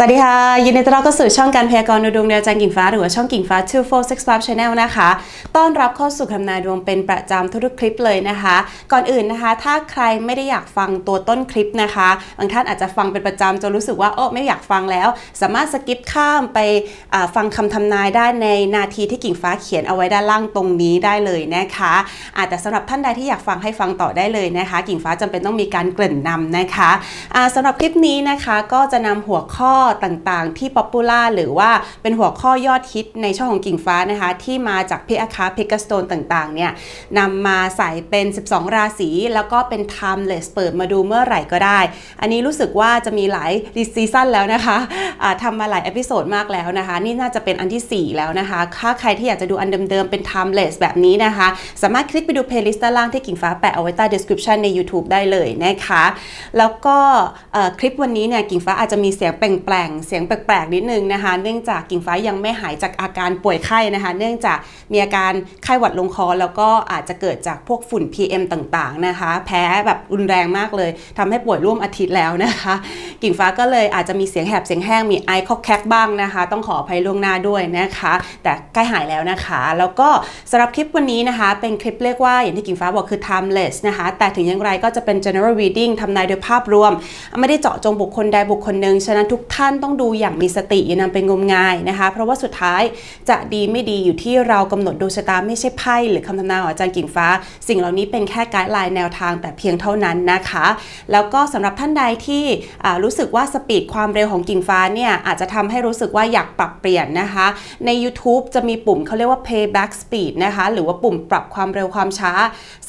สวัสดีค่ะ ยินดีต้อนรับเข้าสู่ช่องการพยากรณ์ดวงดาวจันทร์กิ่งฟ้า หรือว่าช่องกิ่งฟ้า2465 Channel นะคะ ต้อนรับเข้าสู่คำนายดวงเป็นประจำทุกๆคลิปเลยนะคะ ก่อนอื่นนะคะ ถ้าใครไม่ได้อยากฟังตัวต้นคลิปนะคะบางท่านอาจจะฟังเป็นประจำจนรู้สึกว่าโอ้ไม่อยากฟังแล้ว สามารถสกิปข้ามไปฟังคำทำนายได้ในนาทีที่กิ่งฟ้าเขียนเอาไว้ด้านล่างตรงนี้ได้เลยนะคะอาแต่สำหรับท่านใดที่อยากฟังให้ฟังต่อได้เลยนะคะ กิ่งฟ้าจำเป็นต้องมีการเกริ่นนำนะคะอ่าสำหรับคลิปนี้นะคะก็จะนำหัวข้อต่างๆ ที่ป๊อปปูล่าหรือว่าเป็นหัวข้อยอดฮิตในช่องของกิ่งฟ้านะคะที่มาจากพิอาคาพิกสโตนต่างๆเนี่ยนำมาใส่เป็น 12 ราศี แล้วก็เป็น timeless เปิดมาดูเมื่อไหร่ก็ได้ อันนี้รู้สึกว่าจะมีหลายซีซั่นแล้วนะคะอ่าทำมาหลายอพิโซดมากแล้วนะคะ นี่น่าจะเป็นอันทีสี่4 แล้วนะคะถ้าใครที่อยากจะดูอันเดิมๆเป็น timeless แบบนี้นะคะ สามารถคลิกไปดู playlist ด้านล่างที่กิ่งฟ้าแปะเอาไว้ใต้ description ใน YouTube ได้เลยนะคะ แล้วก็คลิปวันนี้เนี่ยกิ่งฟ้าอาจจะมีเสียงแปลงๆเสียงแปลกๆนิดนึงนะคะ เนื่องจากกิ่งฟ้ายังไม่หายจากอาการป่วยไข้นะคะ เนื่องจากมีอาการไข้หวัดลงคอ แล้วก็อาจจะเกิดจากพวกฝุ่น PM ต่างๆนะคะ แพ้แบบรุนแรงมากเลยทำให้ป่วยร่วมอาทิตย์แล้วนะคะ กิ่งฟ้าก็เลยอาจจะมีเสียงแหบเสียงแห้งมีไอคอกแคกบ้างนะคะ ต้องขออภัยล่วงหน้าด้วยนะคะ แต่ใกล้หายแล้วนะคะ แล้วก็สำหรับคลิปวันนี้นะคะ เป็นคลิปเรียกว่าอย่างที่กิ่งฟ้าบอกคือ timeless นะคะ แต่ถึงอย่างไรก็จะเป็น general reading ทำนายโดยภาพรวม ไม่ได้เจาะจงบุคคลใดบุคคลหนึ่งฉะนั้นทุกท่านานต้องดูอย่างมีสติอย่านำไปงมงายนะคะ เพราะว่าสุดท้ายจะดีไม่ดีอยู่ที่เรากำหนดดวงชะตาไม่ใช่ไพ่หรือคำทำนายของอาจารย์กิ่งฟ้า สิ่งเหล่านี้เป็นแค่ไกด์ไลน์แนวทางแต่เพียงเท่านั้นนะคะ แล้วก็สำหรับท่านใดที่รู้สึกว่าสปีดความเร็วของกิ่งฟ้าเนี่ยอาจจะทำให้รู้สึกว่าอยากปรับเปลี่ยนนะคะ ใน YouTube จะมีปุ่มเขาเรียกว่า playback speed นะคะหรือว่าปุ่มปรับความเร็วความช้า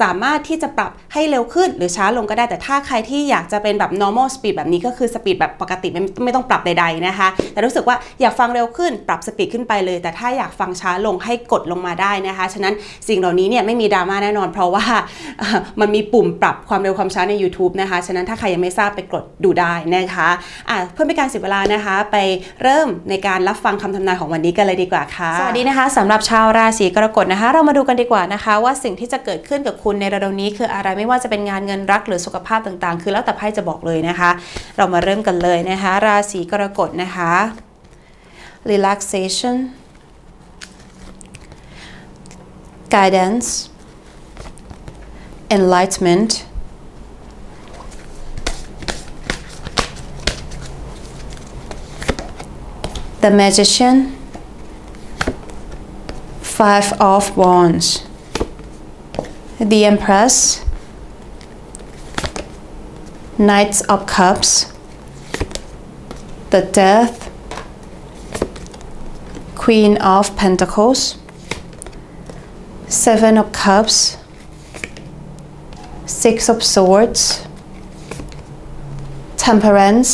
สามารถที่จะปรับให้เร็วขึ้นหรือช้าลงก็ได้แต่ถ้าใครที่อยากจะเป็นแบบ normal speed แบบนี้ก็คือสปีดแบบปกติไม่ไม่ต้องปรับใดๆนะคะ แต่รู้สึกว่าอยากฟังเร็วขึ้นปรับสปีดขึ้นไปเลย แต่ถ้าอยากฟังช้าลงให้กดลงมาได้นะคะ ฉะนั้นสิ่งเหล่านี้เนี่ยไม่มีดราม่าแน่นอน เพราะว่ามันมีปุ่มปรับความเร็วความช้าใน YouTube นะคะ ฉะนั้นถ้าใครยังไม่ทราบไปกดดูได้นะคะะเพื่อไม่การเสียเวลานะคะ ไปเริ่มในการรับฟังคำทำนายของวันนี้กันเลยดีกว่าค่ะสวัสดีนะคะสำหรับชาวราศีกรกฎนะคะ เรามาดูกันดีกว่านะคะ ว่าสิ่งที่จะเกิดขึ้นกับคุณในเร็วๆนี้ คืออะไรไม่ว่าจะเป็นงานเงินรักหรือสุขภาพต่างๆ คือแล้วแต่ไพ่จะบอกเลยนะคะ เรามาเริ่มกันเลยนะคะ ราศีกรกฎนะคะ relaxation guidance enlightenment the magician five of wands the empress knights of cups the death queen of pentacles seven of cups six of swords temperance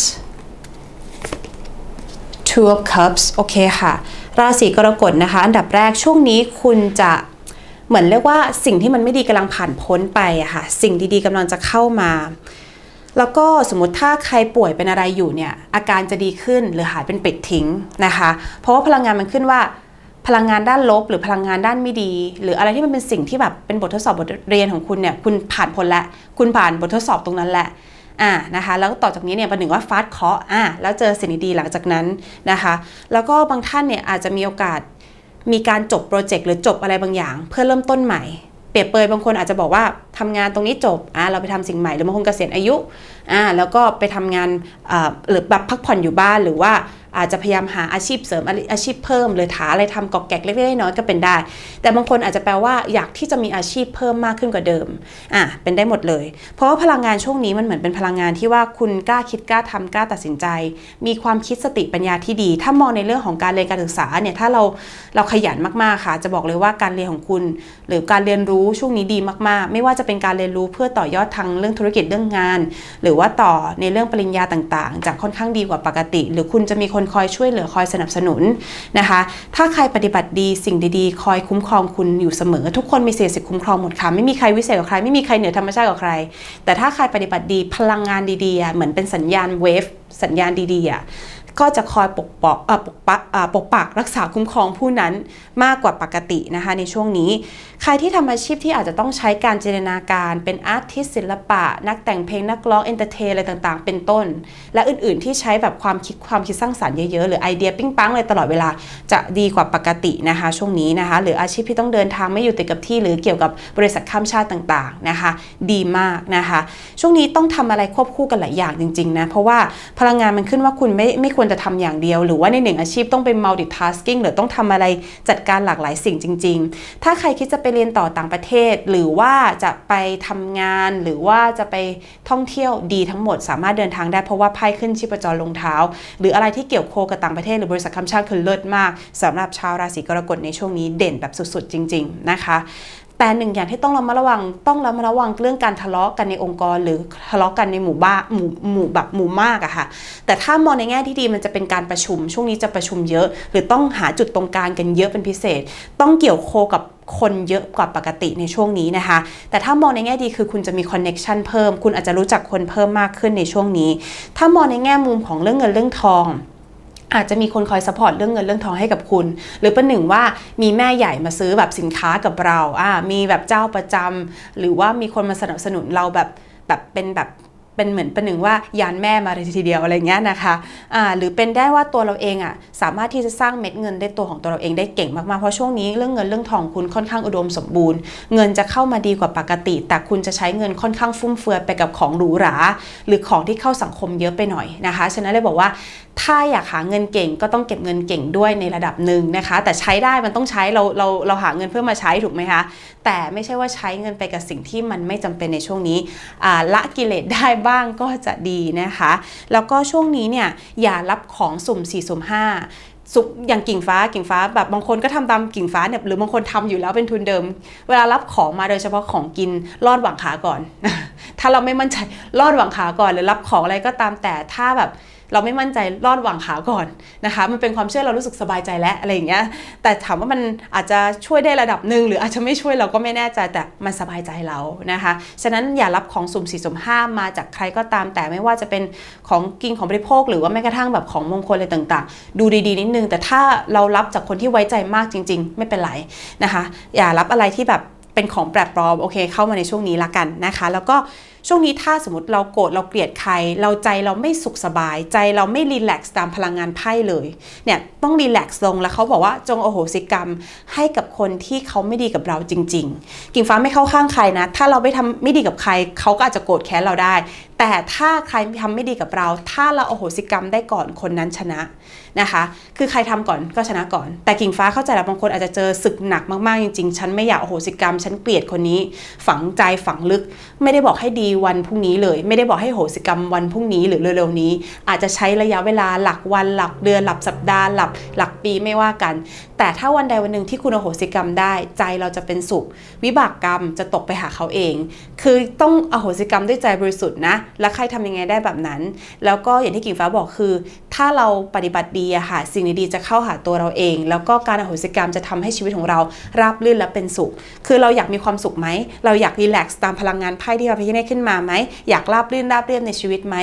two of cups โอเคค่ะ ราศีกรกฎนะคะ อันดับแรกช่วงนี้คุณจะเหมือนเรียกว่าสิ่งที่มันไม่ดีกำลังผ่านพ้นไปอะค่ะ สิ่งดีๆกำลังจะเข้ามา แล้วก็สมมติถ้าใครป่วยเป็นอะไรอยู่เนี่ยอาการจะดีขึ้นหรือหายเป็นปิดทิ้งนะคะ เพราะว่าพลังงานมันขึ้นว่า พลังงานด้านลบ หรือพลังงานด้านไม่ดี หรืออะไรที่มันเป็นสิ่งที่แบบเป็นบททดสอบบทเรียนของคุณเนี่ยคุณผ่านพ้นแล้วคุณผ่านบททดสอบตรงนั้นแหละอ่านะคะแล้วต่อจากนี้เนี่ยประหนึ่งว่าฟาสเคาะอ่าแล้วเจอสิ่งดีๆหลังจากนั้นนะคะ แล้วก็บางท่านเนี่ยอาจจะมีโอกาสมีการจบโปรเจกต์หรือจบอะไรบางอย่าง เพื่อเริ่มต้นใหม่ เปรียบเปยบางคนอาจจะบอกว่า ทำงานตรงนี้จบอ่าเราไปทำสิ่งใหม่หรือบางคนเกษียณอายุอ่าแล้วก็ไปทำงานอ่าหรือแบบพักผ่อนอยู่บ้านหรือว่าอาจจะพยายามหาอาชีพเสริมอาชีพเพิ่มหรือหาอะไรทำกอกแกกเล็กๆน้อยๆก็เป็นได้ แต่บางคนอาจจะแปลว่าอยากที่จะมีอาชีพเพิ่มมากขึ้นกว่าเดิมอะเป็นได้หมดเลย เพราะว่าพลังงานช่วงนี้มันเหมือนเป็นพลังงานที่ว่าคุณกล้าคิดกล้าทำกล้าตัดสินใจ มีความคิดสติปัญญาที่ดี ถ้ามองในเรื่องของการเรียนการศึกษาเนี่ยถ้าเราเราขยันมากๆค่ะ จะบอกเลยว่าการเรียนของคุณ หรือการเรียนรู้ช่วงนี้ดีมากๆ ไม่ว่าจะเป็นการเรียนรู้เพื่อต่อยอดทางเรื่องธุรกิจเรื่องงาน หรือว่าต่อในเรื่องปริญญาต่างๆ จากค่อนข้างดีกว่าปกติ หรือคุณจะมีคนคอยช่วยเหลือคอยสนับสนุนนะคะ ถ้าใครปฏิบัติดีสิ่งดีๆ คอยคุ้มครองคุณอยู่เสมอ ทุกคนมีเสียสิทธิ์คุ้มครองหมดค่ะไม่มีใครวิเศษกว่าใครไม่มีใครเหนือธรรมชาติกว่าใคร แต่ถ้าใครปฏิบัติดีพลังงานดีๆเหมือนเป็นสัญญาณเวฟสัญญาณดีๆอะ ก็จะคอยปกปอกเอ่อปกปักปกปักรักษาคุ้มครองผู้นั้นมากกว่าปกตินะคะในช่วงนี้ ใครที่ทำอาชีพที่อาจจะต้องใช้การจินตนาการ เป็นอาร์ติสศิลปะ นักแต่งเพลงนักร้องเอนเตอร์เทนอะไรต่างๆ เป็นต้น และอื่นๆ ที่ใช้แบบความคิดความคิดสร้างสรรค์เยอะๆ หรือไอเดียปิ้งปังเลยตลอดเวลาจะดีกว่าปกตินะคะช่วงนี้นะคะหรืออาชีพที่ต้องเดินทางไม่อยู่ติดกับที่ หรือเกี่ยวกับบริษัทข้ามชาติต่างๆนะคะดีมากนะคะ ช่วงนี้ต้องทำอะไรควบคู่กันหลายอย่างจริงๆนะเพราะว่าพลังงานมันขึ้นว่าคุณไม่ไม่ควรจะทำอย่างเดียว หรือว่าในหนึ่งอาชีพต้องเป็น multitasking หรือต้องทำอะไรจัดการหลากหลายสิ่งจริง ๆ ถ้าใครคิดจะไปเรียนต่อต่างประเทศ หรือว่าจะไปทำงาน หรือว่าจะไปท่องเที่ยวดีทั้งหมด สามารถเดินทางได้เพราะว่าไพ่ขึ้นชีพจรลงเท้า หรืออะไรที่เกี่ยวโคกับต่างประเทศหรือบริษัทข้ามชาติคือเลิศมากสำหรับชาวราศีกรกฎในช่วงนี้เด่นแบบสุดๆ จริง ๆ นะคะ แต่หนึ่งอย่างที่ต้องระมัดระวังต้องระมัดระวังเรื่องการทะเลาะกันในองค์กร หรือทะเลาะกันในหมู่บ้านหมู่หมู่แบบหมู่มากอะค่ะ แต่ถ้ามองในแง่ที่ดีมันจะเป็นการประชุม ช่วงนี้จะประชุมเยอะ หรือต้องหาจุดตรงกลางกันเยอะเป็นพิเศษ ต้องเกี่ยวโคกับคนเยอะกว่าปกติในช่วงนี้นะคะ แต่ถ้ามองในแง่ดีคือคุณจะมีคอนเน็ชันเพิ่ม คุณอาจจะรู้จักคนเพิ่มมากขึ้นในช่วงนี้ ถ้ามองในแง่มุมของเรื่องเงินเรื่องทอง อาจจะมีคนคอยสปอร์ตเรื่องเงินเรื่องทองให้กับคุณ หรือประหนึ่งว่ามีแม่ใหญ่มาซื้อแบบสินค้ากับเราอ่ามีแบบเจ้าประจำหรือว่ามีคนมาสนับสนุนเราแบบแบบเป็นแบบ เป็นเหมือนประหนึ่งว่ายานแม่มาเลยทีเดียวอะไรเงี้ยนะคะอ่าหรือเป็นได้ว่าตัวเราเองอะสามารถที่จะสร้างเม็ดเงินได้ตัวของตัวเราเองได้เก่งมากๆ เพราะช่วงนี้เรื่องเงินเรื่องทองคุณค่อนข้างอุดมสมบูรณ์ เงินจะเข้ามาดีกว่าปกติ แต่คุณจะใช้เงินค่อนข้างฟุ่มเฟือยไปกับของหรูหรา หรือของที่เข้าสังคมเยอะไปหน่อยนะคะ ฉะนั้นเลยบอกว่าถ้าอยากหาเงินเก่งก็ต้องเก็บเงินเก่งด้วยในระดับหนึ่งนะคะ แต่ใช้ได้มันต้องใช้เราเราเราหาเงินเพื่อมาใช้ถูกไหมคะแต่ไม่ใช่ว่าใช้เงินไปกับสิ่งที่มันไม่จำเป็นในช่วงนี้ละกิเลสได้บ้างก็จะดีนะคะ แล้วก็ช่วงนี้เนี่ยอย่ารับของสุ่ม4สุ่ม5สุอย่างกิ่งฟ้ากิ่งฟ้าแบบบางคนก็ทำตามกิ่งฟ้าเนี่ยหรือบางคนทำอยู่แล้วเป็นทุนเดิม เวลารับของมาโดยเฉพาะของกินรอดหวังขาก่อน ถ้าเราไม่มั่นใจรอดหวังขาก่อนหรือรับของอะไรก็ตามแต่ถ้าแบบ เราไม่มั่นใจรอดหวังขาก่อนนะคะ มันเป็นความเชื่อเรารู้สึกสบายใจแล้วอะไรอย่างเงี้ย แต่ถามว่ามันอาจจะช่วยได้ระดับหนึ่งหรืออาจจะไม่ช่วยเราก็ไม่แน่ใจแต่มันสบายใจเรานะคะ ฉะนั้นอย่ารับของสุ่มสี่สุ่มห้ามาจากใครก็ตาม แต่ไม่ว่าจะเป็นของกินของบริโภค หรือว่าแม้กระทั่งแบบของมงคลอะไรต่างๆ ดูดีๆนิดนึง แต่ถ้าเรารับจากคนที่ไว้ใจมากจริง ๆ ไม่เป็นไรนะคะ อย่ารับอะไรที่แบบเป็นของแปลกปลอมโอเค เข้ามาในช่วงนี้ละกันนะคะ แล้วก็ ช่วงนี้ถ้าสมมติเราโกรธเราเกลียดใคร เราใจเราไม่สุขสบาย ใจเราไม่รีแลกซ์ตามพลังงานไพ่เลยเนี่ยต้องรีแลกซ์ลงแล้วเขาบอกว่าจงโอโหสิกรรมให้กับคนที่เขาไม่ดีกับเราจริง ๆ กิ่งฟ้าไม่เข้าข้างใครนะ ถ้าเราไม่ทำไม่ดีกับใครเขาก็อาจจะโกรธแค้นเราได้แต่ถ้าใครทำไม่ดีกับเรา ถ้าเราโอโหสิกรรมได้ก่อนคนนั้นชนะนะคะ คือใครทำก่อนก็ชนะก่อน แต่กิ่งฟ้าเข้าใจแหละบางคนอาจจะเจอศึกหนักมากๆจริงๆ ฉันไม่อยากโอโหสิกรรม ฉันเกลียดคนนี้ ฝังใจฝังลึก ไม่ได้บอกให้ดีวันพรุ่งนี้เลย ไม่ได้บอกให้โหสิกรรมวันพรุ่งนี้หรือเร็วๆนี้ อาจจะใช้ระยะเวลาหลักวันหลักเดือนหลักสัปดาห์หลักหลักปีไม่ว่ากัน แต่ถ้าวันใดวันหนึ่งที่คุณโอโหสิกรรมได้ ใจเราจะเป็นสุข วิบากกรรมจะตกไปหาเขาเอง คือต้องอโหสิกรรมด้วยใจบริสุทธิ์นะแล้วใครทำยังไงได้แบบนั้น แล้วก็อย่างที่กิ่งฟ้าบอกคือ ถ้าเราปฏิบัติดีอะค่ะสิ่งดีๆจะเข้าหาตัวเราเอง แล้วก็การอโหสิกรรมจะทำให้ชีวิตของเราราบรื่นและเป็นสุข คือเราอยากมีความสุขไหมเราอยากรีแลกซ์ตามพลังงานไพ่ที่เราพิฆเนศขึ้นมาไหมอยากราบรื่นราบเรียบในชีวิตไหม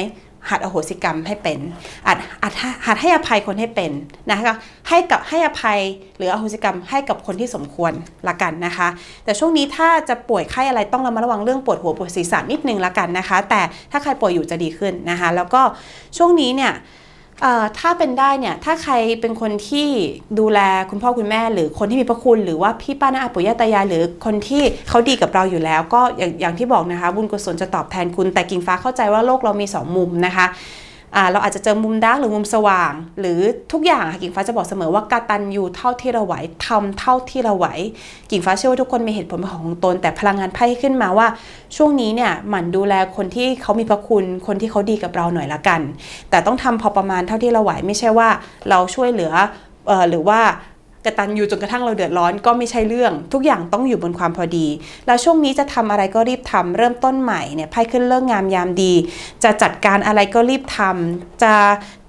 หัดอโหสิกรรมให้เป็นหัดหัดหัดให้อภัยคนให้เป็นนะคะให้กับให้อภัยหรืออโหสิกรรมให้กับคนที่สมควรละกันนะคะ แต่ช่วงนี้ถ้าจะป่วยไข้อะไรต้องระมัดระวังเรื่องปวดหัวปวดศีรษะนิดนึงละกันนะคะ แต่ถ้าใครป่วยอยู่จะดีขึ้นนะคะ แล้วก็ช่วงนี้เนี่ย ถ้าเป็นได้เนี่ยถ้าใครเป็นคนที่ดูแลคุณพ่อคุณแม่ หรือคนที่มีพระคุณ หรือว่าพี่ป้าน้าอาปู่ย่าตายายหรือคนที่เขาดีกับเราอยู่แล้ว ก็อย่างอย่างที่บอกนะคะ บุญกุศลจะตอบแทนคุณแต่กิ่งฟ้าเข้าใจว่าโลกเรามีสองมุมนะคะ เราอาจจะเจอมุมดาร์กหรือมุมสว่าง หรือทุกอย่างค่ะกิ่งฟ้าจะบอกเสมอว่ากาตันยูเท่าที่เราไหวทำเท่าที่เราไหว กิ่งฟ้าเชื่อว่าทุกคนมีเหตุผลของตน แต่พลังงานไพ่ขึ้นมาว่า ช่วงนี้เนี่ยหมั่นดูแลคนที่เขามีพระคุณคนที่เขาดีกับเราหน่อยละกัน แต่ต้องทำพอประมาณเท่าที่เราไหวไม่ใช่ว่าเราช่วยเหลือออหรือว่า กระตัญญูจนกระทั่งเราเดือดร้อนก็ไม่ใช่เรื่อง ทุกอย่างต้องอยู่บนความพอดี แล้วช่วงนี้จะทำอะไรก็รีบทำเริ่มต้นใหม่เนี่ยไพ่ขึ้นเลิกงามยามดี จะจัดการอะไรก็รีบทำจะ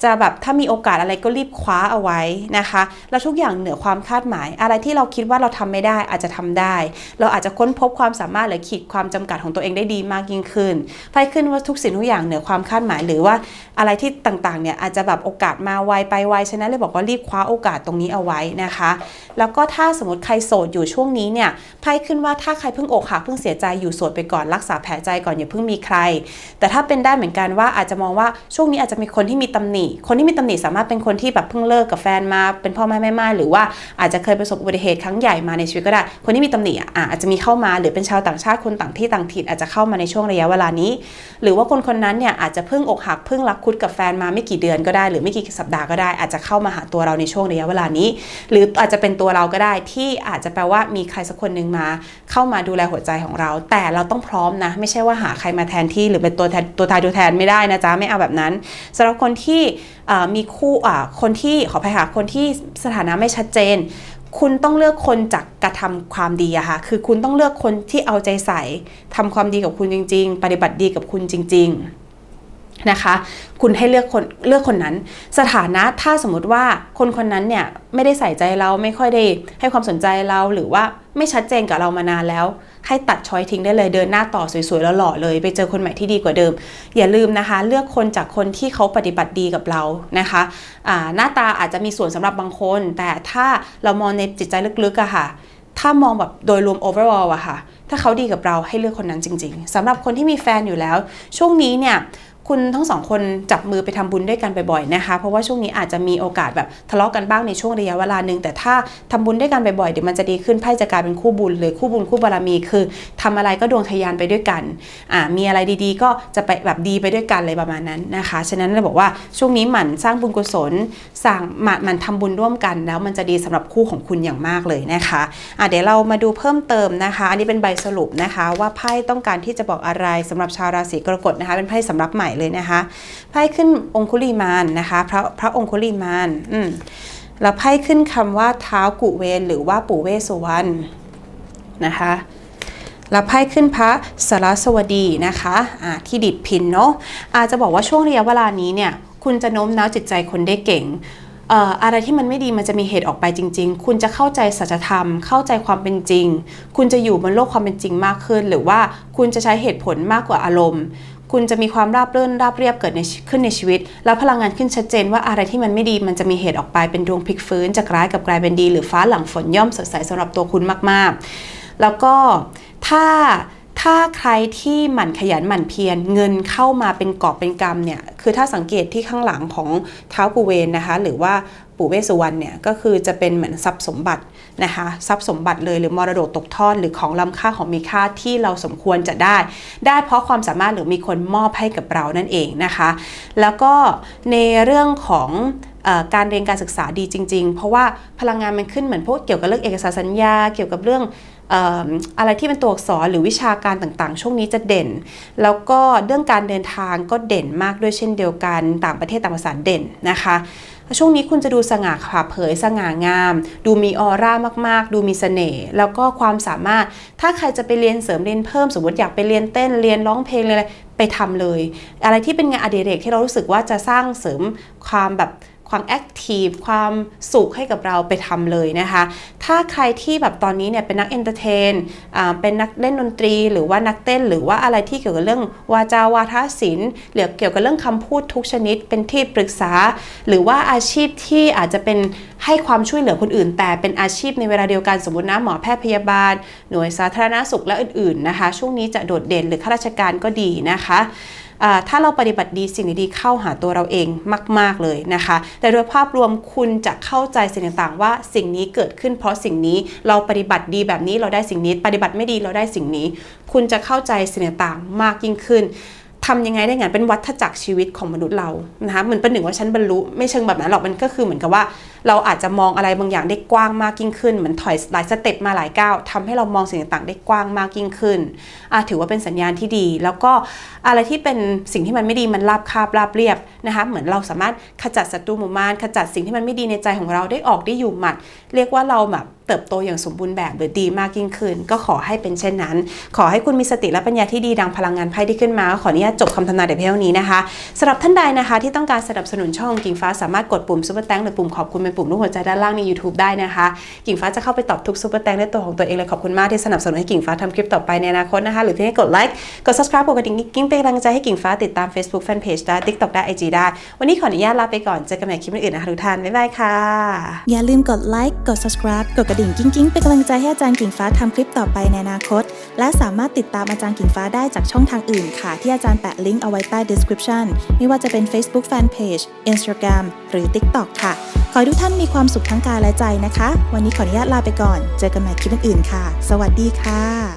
จะแบบถ้ามีโอกาสอะไรก็รีบคว้าเอาไว้นะคะแล้วทุกอย่างเหนือความคาดหมาย อะไรที่เราคิดว่าเราทำไม่ได้อาจจะทำได้ เราอาจจะค้นพบความสามารถหรือขีดความจำกัดของตัวเองได้ดีมากยิ่งขึ้นไพ่ขึ้นว่าทุกสิ่งทุกอย่างเหนือความคาดหมายหรือว่าอะไรที่ต่างๆเนี่ยอาจจะแบบโอกาสมาไวไปไวฉะนั้นเลยบอกว่ารีบคว้าโอกาสตรงนี้เอาไว้นะคะแล้วก็ถ้าสมมติใครโสดอยู่ช่วงนี้เนี่ยไพ่ขึ้นว่าถ้าใครเพิ่งอกหักเพิ่งเสียใจอยู่โสดไปก่อนรักษาแผลใจก่อนอย่าเพิ่งมีใคร แต่ถ้าเป็นได้เหมือนกันว่าอาจจะมองว่าช่วงนี้อาจจะมีคนที่มีตำหนิ คนที่มีตำหนิสามารถเป็นคนที่แบบเพิ่งเลิกกับแฟนมา เป็นพ่อแม่แม่ไม้หรือว่าอาจจะเคยประสบอุบัติเหตุครั้งใหญ่มาในชีวิตก็ได้ คนที่มีตำหนิอะอาจจะมีเข้ามาหรือเป็นชาวต่างชาติคนต่างที่ต่างถิ่นอาจจะเข้ามาในช่วงระยะเวลานี้ หรือว่าคนคนนั้นเนี่ยอาจจะเพิ่งอกหักเพิ่งรักคุดกับแฟนมาไม่กี่เดือนก็ได้ หรือไม่กี่สัปดาห์ก็ได้อาจจะเข้ามาหาตัวเราในช่วงระยะเวลานี้ หรืออาจจะเป็นตัวเราก็ได้ ที่อาจจะแปลว่ามีใครสักคนหนึ่งมา เข้ามาดูแลหัวใจของเรา แต่เราต้องพร้อมนะ ไม่ใช่ว่าหาใครมาแทนที่หรือเป็นตัวแทนตัวทายตัวแทนไม่ได้นะจ๊ะไม่เอาแบบนั้นสำหรับคนที่มีคู่อ่าคนที่ขออภัยค่ะคนที่สถานะไม่ชัดเจน คุณต้องเลือกคนจากกระทำความดีอะค่ะคือคุณต้องเลือกคนที่เอาใจใส่ทำความดีกับคุณจริง ๆ ปฏิบัติดีกับคุณจริง ๆ นะคะ คุณให้เลือกคนเลือกคนนั้น สถานะถ้าสมมติว่าคนคนนั้นเนี่ยไม่ได้ใส่ใจเราไม่ค่อยได้ให้ความสนใจเราหรือว่าไม่ชัดเจนกับเรามานานแล้ว ให้ตัดช้อยทิ้งได้เลยเดินหน้าต่อสวยๆแล้วหล่อเลย ไปเจอคนใหม่ที่ดีกว่าเดิม อย่าลืมนะคะ เลือกคนจากคนที่เขาปฏิบัติดีกับเรานะคะอ่าหน้าตาอาจจะมีส่วนสำหรับบางคน แต่ถ้าเรามองในจิตใจลึกๆอะค่ะถ้ามองแบบโดยรวม overall อะค่ะ ถ้าเขาดีกับเราให้เลือกคนนั้นจริง ๆ สำหรับคนที่มีแฟนอยู่แล้ว ช่วงนี้เนี่ย คุณทั้งสองคนจับมือไปทำบุญด้วยกันบ่อยๆนะคะ เพราะว่าช่วงนี้อาจจะมีโอกาสแบบทะเลาะกันบ้างในช่วงระยะเวลาหนึ่งแต่ถ้าทำบุญด้วยกันบ่อยๆเดี๋ยวมันจะดีขึ้นไพ่จะกลายเป็นคู่บุญเลยคู่บุญคู่บารมีคือทำอะไรก็ดวงทยานไปด้วยกันอ่ามีอะไรดีๆ ก็จะไปแบบดีไปด้วยกันเลยประมาณนั้นนะคะฉะนั้นเราบอกว่าช่วงนี้หมั่นสร้างบุญกุศลสร้างหมั่นมันทำบุญร่วมกัน แล้วมันจะดีสำหรับคู่ของคุณอย่างมากเลยนะคะอะเดี๋ยวเรามาดูเพิ่มเติมนะคะ อันนี้เป็นใบสรุปนะคะ ว่าไพ่ต้องการที่จะบอกอะไรสำหรับชาวราศีกรกฎนะคะ เป็นไพ่สำรับใหม่เลยนะคะไพ่ขึ้นองคุลีมานนะคะพระพระองคุลีมานอืมแล้วไพ่ขึ้นคำว่าเท้ากุเวนหรือว่าปู่เวสุวรรณนะคะแล้วไพ่ขึ้นพระสารสวดีนะคะอ่าที่ดิดพินเนาะอาจจะบอกว่าช่วงระยะเวลานี้เนี่ยคุณจะโน้มน้าวจิตใจคนได้เก่งเอ่ออะไรที่มันไม่ดีมันจะมีเหตุออกไปจริง ๆ คุณจะเข้าใจสัจธรรม เข้าใจความเป็นจริง คุณจะอยู่บนโลกความเป็นจริงมากขึ้น หรือว่าคุณจะใช้เหตุผลมากกว่าอารมณ์ คุณจะมีความราบรื่นราบเรียบเกิดในขึ้นในชีวิต แล้วพลังงานขึ้นชัดเจนว่าอะไรที่มันไม่ดีมันจะมีเหตุออกไปเป็นดวงพลิกฟื้นจากร้ายกับกลายเป็นดี หรือฟ้าหลังฝนย่อมสดใสสำหรับตัวคุณมากๆ แล้วก็ถ้าถ้าใครที่หมั่นขยันหมั่นเพียรเงินเข้ามาเป็นกอบเป็นกำเนี่ยคือถ้าสังเกตที่ข้างหลังของเท้ากูเวนนะคะ หรือว่าปู่เวสสุวรรณเนี่ยก็คือจะเป็นเหมือนทรัพย์สมบัติ นะคะทรัพย์สมบัติเลยหรือมรดกตกทอดหรือของล้ำค่าของมีค่าที่เราสมควรจะได้ ได้เพราะความสามารถหรือมีคนมอบให้กับเรานั่นเองนะคะ แล้วก็ในเรื่องของการเรียนการศึกษาดีจริง ๆ เพราะว่าพลังงานมันขึ้นเหมือนพวกเกี่ยวกับเรื่องเอกสารสัญญา เกี่ยวกับเรื่องออะไรที่เป็นตัวอักษรหรือวิชาการต่างๆ ช่วงนี้จะเด่น แล้วก็เรื่องการเดินทางก็เด่นมากด้วยเช่นเดียวกัน ต่างประเทศต่างภาษาเด่นนะคะ ช่วงนี้คุณจะดูสง่าผ่าเผยสง่างาม ดูมีออร่ามากๆ ดูมีเสน่ห์แล้วก็ความสามารถ ถ้าใครจะไปเรียนเสริมเรียนเพิ่มสมมติอยากไปเรียนเต้นเรียนร้องเพลงอะไรไปทำเลย อะไรที่เป็นงานอดิเรกที่เรารู้สึกว่าจะสร้างเสริมความแบบ ความแอคทีฟความสุขให้กับเราไปทำเลยนะคะ ถ้าใครที่แบบตอนนี้เนี่ยเป็นนักเอนเตอร์เทนเป็นนักเล่นดนตรี หรือว่านักเต้น หรือว่าอะไรที่เกี่ยวกับเรื่องวาจาวาทศิลป์หรือเกี่ยวกับเรื่องคำพูดทุกชนิด เป็นที่ปรึกษา หรือว่าอาชีพที่อาจจะเป็นให้ความช่วยเหลือคนอื่น แต่เป็นอาชีพในเวลาเดียวกันสมมตินะหมอแพทย์พยาบาล หน่วยสาธารณสุขและอื่นๆนะคะ ช่วงนี้จะโดดเด่นหรือข้าราชการก็ดีนะคะ ถ้าเราปฏิบัติดีสิ่งดีๆเข้าหาตัวเราเองมาก ๆเลยนะคะ แต่โดยภาพรวมคุณจะเข้าใจสิ่งต่างๆ ว่าสิ่งนี้เกิดขึ้นเพราะสิ่งนี้เราปฏิบัติดีแบบนี้เราได้สิ่งนี้ ปฏิบัติไม่ดีเราได้สิ่งนี้ คุณจะเข้าใจสิ่งต่างๆมากยิ่งขึ้นทำยังไงได้ไงเป็นวัฏจักรชีวิตของมนุษย์เรานะคะเหมือนเป็นหนึ่งว่าฉันบรรลุไม่เชิงแบบนั้นหรอกมันก็คือเหมือนกับว่า เราอาจจะมองอะไรบางอย่างได้กว้างมากยิ่งขึ้นเหมือนถอยหลายสเต็ปมาหลายก้าวทำให้เรามองสิ่งต่างๆ ได้กว้างมากยิ่งขึ้นถือว่าเป็นสัญญาณที่ดี แล้วก็อะไรที่เป็นสิ่งที่มันไม่ดีมันราบคาบราบเรียบนะคะเหมือนเราสามารถขจัดศัตรูหมู่มารขจัดสิ่งที่มันไม่ดีในใจของเราได้ออกได้อยู่หมัด เรียกว่าเราแบบเติบโตอย่างสมบูรณ์แบบหรือดีมากยิ่งขึ้น ก็ขอให้เป็นเช่นนั้น ขอให้คุณมีสติและปัญญาที่ดีดังพลังงานไพ่ที่ขึ้นมาขออนุญาตจบคำทำนายแต่เพียงนี้นะคะสำหรับท่านใดนะคะ ที่ต้องการสนับสนุนช่องกิ่งฟ้าสามารถกดปุ่มซุปเปอร์แตงหรือปุ่มขอบคุณเป็นปุ่มรูปหัวใจด้านล่างใน YouTube ได้นะคะ กิ่งฟ้าจะเข้าไปตอบทุกซุปเปอร์แตงด้วยตัวของตัวเองเลยขอบคุณมากที่สนับสนุนให้กิ่งฟ้าทำคลิปต่อไปในอนาคตนะคะ หรือที่ให้กดไลค์กด subscribe กดกระดิ่งกิ๊งเป็นกำลังใจให้กิ่งฟ้าติดตาม Facebook Fanpage ได้ TikTok ได้ IG ได้ วันนี้ขออนุญาตลาไปก่อนเจอกันใหม่คลิปอื่นๆนะคะทุกท่านบ๊ายบายค่ะอย่าลืมกดไลค์กด subscribe กดกระดิ่งกิ้งๆเป็นกำลังใจให้อาจารย์กิ่งฟ้าทำคลิปต่อไปในอนาคต และสามารถติดตามอาจารย์กิ่งฟ้าได้จากช่องทางอื่นค่ะ ที่อาจารย์แปะลิงก์เอาไว้ใต้ description ไม่ว่าจะเป็น Facebook Fanpage Instagram หรือ TikTok ค่ะ ขอให้ทุกท่านมีความสุขทั้งกายและใจนะคะ วันนี้ขออนุญาตลาไปก่อน เจอกันใหม่คลิปอื่นๆค่ะ สวัสดีค่ะ